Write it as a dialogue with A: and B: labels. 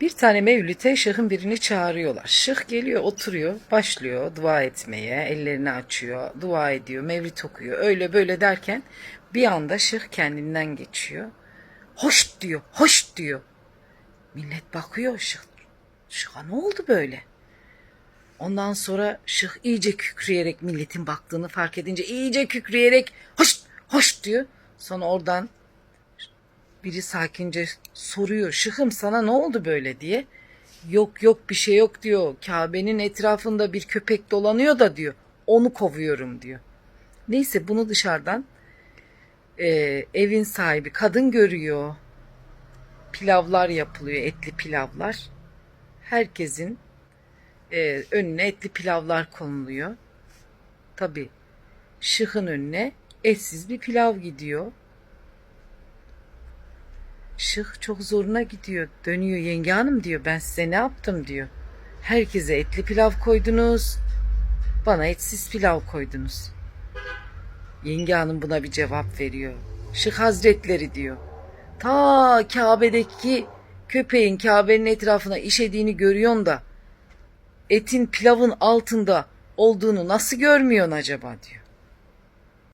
A: Bir tane mevlüte şeyhın birini çağırıyorlar. Şeyh geliyor oturuyor başlıyor dua etmeye ellerini açıyor dua ediyor mevlüt okuyor öyle böyle derken bir anda şeyh kendinden geçiyor. Hoş diyor hoş diyor. Millet bakıyor şeyh. Şeyh'a ne oldu böyle? Ondan sonra şeyh iyice kükreyerek milletin baktığını fark edince iyice kükreyerek hoş hoş diyor. Sonra oradan biri sakince soruyor. Şıkım sana ne oldu böyle diye. Yok yok bir şey yok diyor. Kabe'nin etrafında bir köpek dolanıyor da diyor. Onu kovuyorum diyor. Neyse bunu dışarıdan e, evin sahibi kadın görüyor. Pilavlar yapılıyor etli pilavlar. Herkesin e, önüne etli pilavlar konuluyor. Tabi şıkın önüne etsiz bir pilav gidiyor. Şık çok zoruna gidiyor. Dönüyor yenge hanım diyor. Ben size ne yaptım diyor. Herkese etli pilav koydunuz. Bana etsiz pilav koydunuz. Yenge hanım buna bir cevap veriyor. Şık hazretleri diyor. Ta Kabe'deki köpeğin Kabe'nin etrafına işediğini görüyorsun da etin pilavın altında olduğunu nasıl görmüyorsun acaba diyor.